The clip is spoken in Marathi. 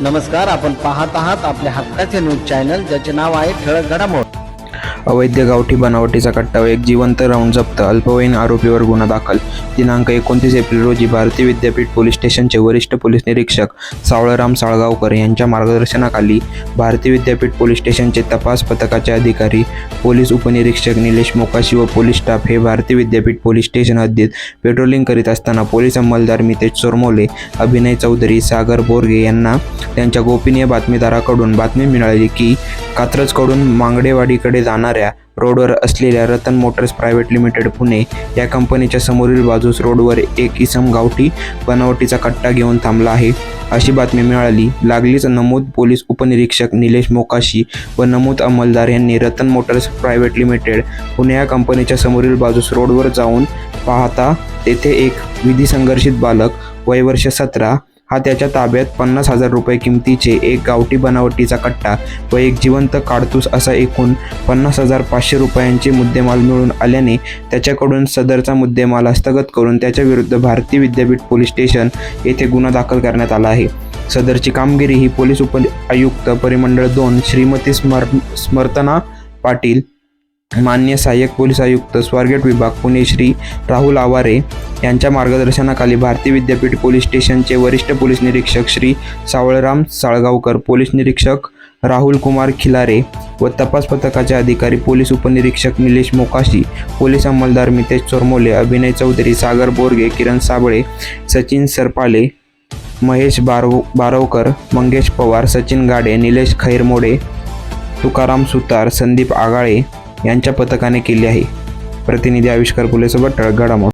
नमस्कार आपण पाहत आहात आपल्या हक्काचे न्यूज चॅनल ज्याचे नाव आहे ठळक घडामोड. अवैध गावठी बनावटीचा कट्टा व एक जिवंत राऊंड जप्त अल्पवयीन आरोपीवर गुन्हा दाखल. दिनांक एकोणतीस एप्रिल रोजी भारतीय विद्यापीठ पोलीस स्टेशनचे वरिष्ठ पोलीस निरीक्षक सावळराम साळगावकर यांच्या मार्गदर्शनाखाली भारतीय विद्यापीठ पोलीस स्टेशनचे तपास पथकाचे अधिकारी पोलीस उपनिरीक्षक निलेश मोकाशी व पोलीस स्टाफ हे भारतीय विद्यापीठ पोलीस स्टेशन हद्दीत पेट्रोलिंग करीत असताना पोलीस अंमलदार मितेश चोरमोले अभिनय चौधरी सागर बोरगे यांना त्यांच्या गोपनीय बातमीदाराकडून बातमी मिळाली की कात्रजकडून मांगडेवाडीकडे जाणार जाणाऱ्या रोडवर असलेल्या Ratan motors private limited Pune या कंपनीच्या समोरील बाजूस रोडवर एक इसम गावठी बनावटीचा कट्टा घेऊन थांबला आहे. अशी बातमी मिळाली. लागलीच नमूद पोलीस उपनिरीक्षक निलेश मोकाशी व नमूद अंमलदार यांनी Ratan motors private limited Pune या कंपनीच्या समोरील बाजूस रोडवर जाऊन पाहता तेथे एक विधी संघर्षित बालक वय वर्ष सतरा हा त्याच्या ताब्यात पन्नास हजार रुपये किमतीचे एक गावठी बनावटीचा कट्टा व एक जिवंत काडतूस असा एकूण पन्नास हजार पाचशे रुपयांचे मुद्देमाल मिळून आल्याने त्याच्याकडून सदरचा मुद्देमाल हस्तगत करून त्याच्या विरुद्ध भारतीय विद्यापीठ पोलीस स्टेशन येथे गुन्हा दाखल करण्यात आला आहे. सदरची कामगिरी ही पोलीस उप आयुक्त परिमंडळ दोन श्रीमती स्मर स्मर्तना पाटील मान्य सहाय्यक पोलीस आयुक्त स्वारगेट विभाग पुणे श्री राहुल आवारे यांच्या मार्गदर्शनाखाली भारतीय विद्यापीठ पोलीस स्टेशनचे वरिष्ठ पोलीस निरीक्षक श्री सावळराम साळगावकर पोलीस निरीक्षक राहुल कुमार खिलारे व तपास पथकाचे अधिकारी पोलीस उपनिरीक्षक निलेश मोकाशी पोलीस अंमलदार मितेश चोरमोले अभिनय चौधरी सागर बोरगे किरण साबळे सचिन सरपाले महेश बारव बारवकर मंगेश पवार सचिन गाडे निलेश खैरमोडे तुकाराम सुतार संदीप आगाळे यांच्या पथकाने केली आहे. प्रतिनिधी आविष्कार फुलेसोबत ठळक घडामोड.